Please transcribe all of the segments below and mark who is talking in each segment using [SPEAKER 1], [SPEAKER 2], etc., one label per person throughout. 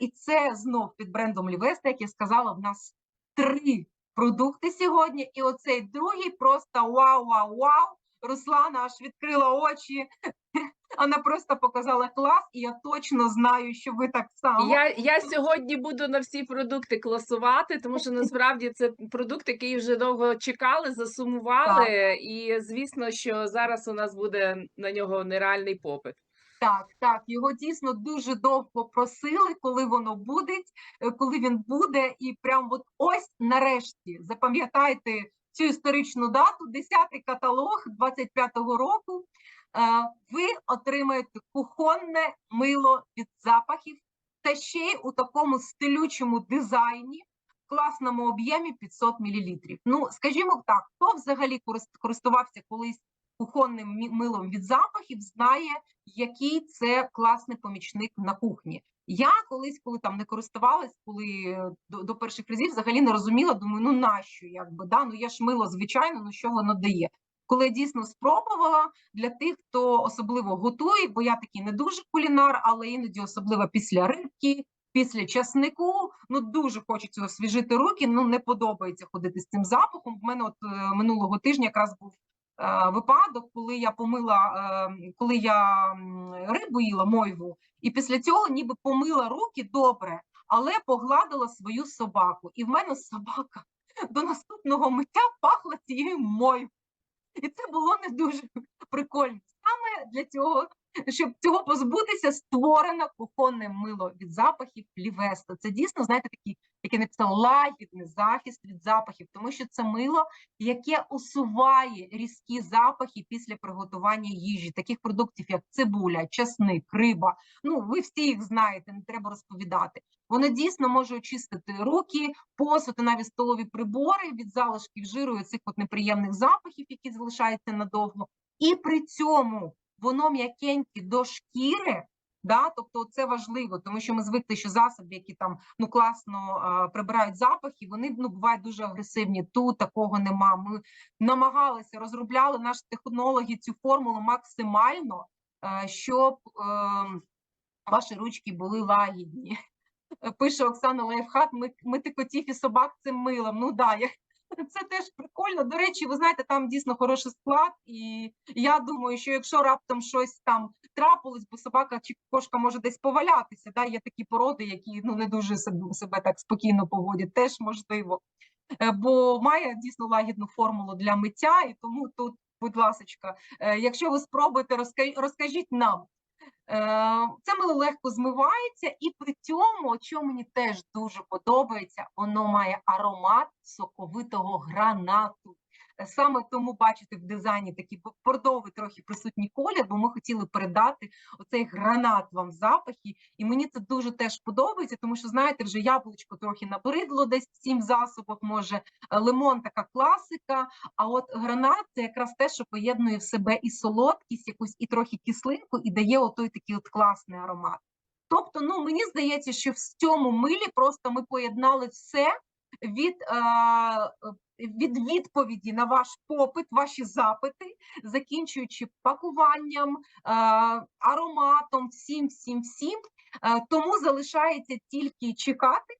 [SPEAKER 1] І це знов під брендом Лівеста, як я сказала, в нас три продукти сьогодні. І оцей другий просто вау, вау, вау. Руслана аж відкрила очі. Вона просто показала клас, і я точно знаю, що ви так само.
[SPEAKER 2] Я, я сьогодні буду на всі продукти класувати, тому що насправді це продукт, який вже довго чекали, засумували, і звісно, що зараз у нас буде на нього нереальний попит.
[SPEAKER 1] Так, так, його дійсно дуже довго просили, коли воно буде, е, коли він буде, і прям от ось нарешті запам'ятайте цю історичну дату, 10-й каталог 25-го року. е, Ви отримаєте кухонне мило від запахів, та ще й у такому стилючому дизайні, класному об'ємі 500 мл. Ну, скажімо так, хто взагалі користувався колись кухонним милом від запахів, знає, який це класний помічник на кухні. Я колись, коли там не користувалась, коли е, до, до перших разів взагалі не розуміла, думаю, ну нащо, якби да, ну я ж мило звичайно, ну що воно дає. Коли я дійсно спробувала для тих, хто особливо готує, бо я такий не дуже кулінар, але іноді особливо після рибки, після часнику, ну дуже хочеться освіжити руки. Ну не подобається ходити з цим запахом. В мене от е, минулого тижня якраз був випадок, коли я помила, е, коли я рибу їла мойву, і після цього ніби помила руки добре, але погладила свою собаку. І в мене собака до наступного миття пахла цією мойвою. І це було не дуже прикольно. Саме для цього, щоб цього позбутися, створено кухонне мило від запахів Лівеста. Це дійсно, знаєте, такий, як я написала, лагідний захист від запахів, тому що це мило, яке усуває різкі запахи після приготування їжі, таких продуктів, як цибуля, часник, риба. Ну, ви всі їх знаєте, не треба розповідати. Воно дійсно може очистити руки, посуд навіть столові прибори від залишків жиру і цих от неприємних запахів, які залишаються надовго. І при цьому воно м'якеньке до шкіри. Да, тобто це важливо, тому що ми звикли, що засоби, які там ну класно а, прибирають запахи, вони ну бувають дуже агресивні. Тут такого нема. Ми намагалися розробляли наші технологи цю формулу максимально, е, щоб е, ваші ручки були лагідні. Пише Оксана Лайфхак, ми, мити котів і собак цим милом. Ну да, це теж прикольно. До речі, ви знаєте, там дійсно хороший склад, і я думаю, що якщо раптом щось там трапилось, бо собака чи кошка може десь повалятися, да, є такі породи, які ну не дуже себе, так спокійно поводять, теж можливо. Е, Бо має дійсно лагідну формулу для миття, і тому тут, будь ласочка, е, якщо ви спробуєте, розкажіть нам. Е, Це мило легко змивається, і при цьому, що мені теж дуже подобається, воно має аромат соковитого гранату. Саме тому бачите в дизайні такий бо- бордовий трохи присутній колір, бо ми хотіли передати оцей гранат вам в запахі. І мені це дуже теж подобається, тому що знаєте, вже яблучко трохи набридло десь в цім засобах. Може, е, лимон така класика. А от гранат це якраз те, що поєднує в себе і солодкість, якусь, і трохи кислинку, і дає отой такий от класний аромат. Тобто, ну мені здається, що в цьому милі просто ми поєднали все від, е, від відповіді на ваш попит, ваші запити, закінчуючи пакуванням, е, ароматом, всім, всім, всім. Е, тому залишається тільки чекати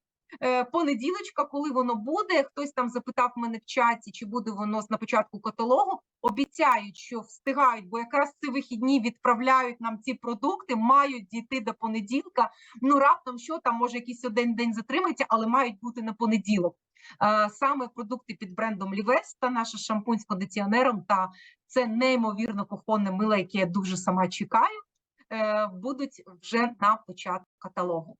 [SPEAKER 1] понеділочка, коли воно буде. Хтось там запитав мене в чаті, чи буде воно на початку каталогу. Обіцяють, що встигають, бо якраз ці вихідні відправляють нам ці продукти, мають дійти до понеділка. Ну раптом що там може якийсь один день затримається, але мають бути на понеділок. Е, Саме продукти під брендом Лівеста, наше шампунь з кондиціонером та це неймовірно кухонне мило, яке я дуже сама чекаю. е, Будуть вже на початку каталогу.